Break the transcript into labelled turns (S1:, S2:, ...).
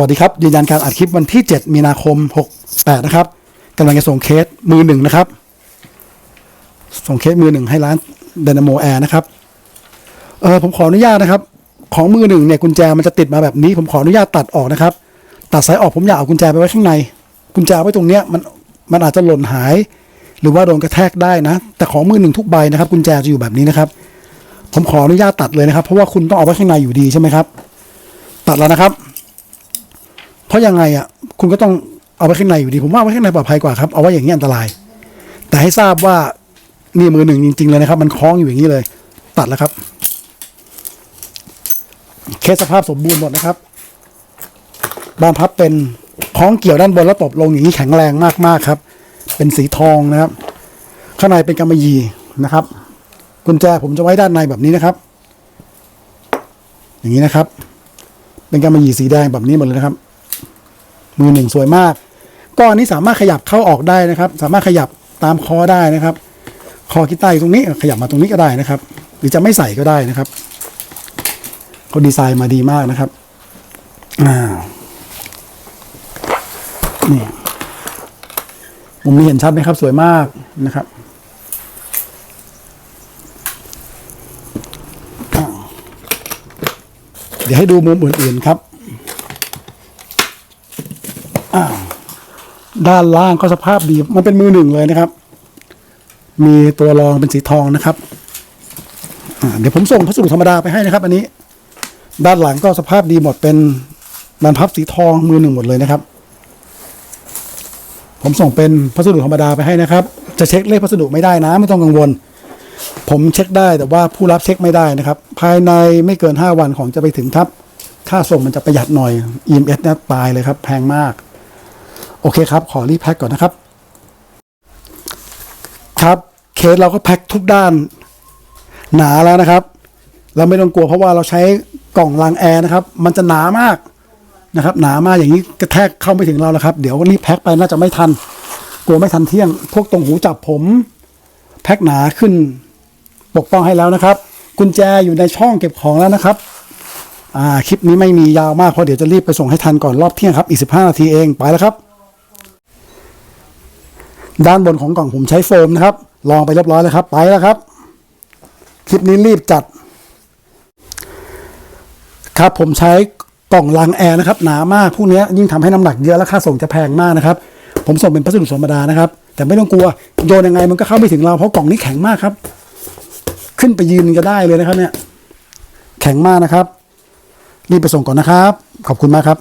S1: วัสดีครับ ยืนยันการอัดคลิปวันที่ 7 มีนาคม 68 นะครับกำลังจะส่งเคสมือหนึ่งนะครับ ส่งเคสมือหนึ่งให้ร้าน Dynamo Air นะครับ เออผมขออนุญาตนะครับ ของมือหนึ่งเนี่ยกุญแจมันจะติดมาแบบนี้ ผมขออนุญาตตัดออกนะครับ ตัดสายออกผมอยากเอากุญแจไปไว้ข้างใน กุญแจไว้ตรงเนี้ยมันมันอาจจะหล่นหาย หรือว่าโดนกระแทกได้นะ แต่ของมือหนึ่งทุกใบนะครับ กุญแจจะอยู่แบบนี้นะครับ ผมขออนุญาตตัดเลยนะครับ เพราะว่าคุณต้องเอาไว้ข้างในอยู่ดีใช่ไหมครับ ตัดแล้วนะครับ เพราะยังไงอะคุณก็ต้องเอาไว้ข้างในอยู่ดี ผมว่าเอาไว้ข้างในปลอดภัยกว่าครับเอาไว้อย่างนี้อันตราย แต่ให้ทราบว่านี่มือหนึ่งจริง ๆ เลยนะครับ มันคล้องอยู่อย่างนี้เลย ตัดแล้วครับ เคสสภาพสมบูรณ์หมดนะครับ บานพับเป็นคล้องเกี่ยวด้านบนแล้วตบลงอย่างนี้แข็งแรงมากๆครับ เป็นสีทองนะครับ ข้างในเป็นกำมะหยี่นะครับกุญแจผมจะไว้ด้านในแบบนี้นะครับ อย่างนี้นะครับ เป็นกำมะหยี่สีแดงแบบนี้หมดเลยนะครับ มือหนึ่งสวยมาก ก้อนนี้สามารถขยับเข้าออกได้นะครับ สามารถขยับตามคอได้นะครับ คอกีตาร์อยู่ตรงนี้ขยับมาตรงนี้ก็ได้นะครับ หรือจะไม่ใส่ก็ได้นะครับเขาดีไซน์มาดีมากนะครับอ่านี่มุมนี้เห็นชัดไหมครับ สวยมากนะครับเดี๋ยวให้ดูมุมอื่นๆครับ ด้านล่างก็สภาพดี มันเป็นมือหนึ่งเลยนะครับ มีตัวรองเป็นสีทองนะครับเดี๋ยวผมส่งพัสดุธรรมดาไปให้นะครับ อันนี้ ด้านหลังก็สภาพดีหมดเป็นบานพับสีทองมือหนึ่งหมดเลยนะครับ ผมส่งเป็นพัสดุธรรมดาไปให้นะครับ จะเช็คเลขพัสดุไม่ได้นะ ไม่ต้องกังวล ผมเช็คได้แต่ว่าผู้รับเช็คไม่ได้นะครับ ภายในไม่เกิน 5 วันของจะไปถึงครับ ค่าส่งมันจะประหยัดหน่อย EMS เนี่ยตายเลยครับ แพงมาก โอเคครับ ขอรีแพ็คก่อนนะครับ ครับเคสเราก็แพ็คทุกด้าน หนาแล้วนะครับ เราไม่ต้องกลัวเพราะว่าเราใช้กล่องรางแอร์นะครับ มันจะหนามากนะครับ หนามากอย่างนี้กระแทกเข้าไม่ถึงเราแล้วครับ เดี๋ยวรีบแพ็คไปน่าจะไม่ทัน กลัวไม่ทันเที่ยง พวกตรงหูจับผม แพ็คหนาขึ้น ปกป้องให้แล้วนะครับ กุญแจอยู่ในช่องเก็บของแล้วนะครับอ่าคลิปนี้ไม่มียาวมากเพราะเดี๋ยวจะรีบไปส่งให้ทันก่อนรอบเที่ยงครับอีก15นาทีเองไปแล้วครับ ด้านบนของกล่องผมใช้โฟมนะครับ ลองไปเรียบร้อยแล้วครับ ไปแล้วครับ คลิปนี้รีบจัด ครับผมใช้กล่องลังแอร์นะครับหนามากพวกนี้ยิ่งทำให้น้ำหนักเยอะและค่าส่งจะแพงมากนะครับ ผมส่งเป็นพัสดุธรรมดานะครับ แต่ไม่ต้องกลัวโยนยังไงมันก็เข้าไม่ถึงเราเพราะกล่องนี้แข็งมากครับ ขึ้นไปยืนก็ได้เลยนะครับเนี่ย แข็งมากนะครับ รีบไปส่งก่อนนะครับ ขอบคุณมากครับ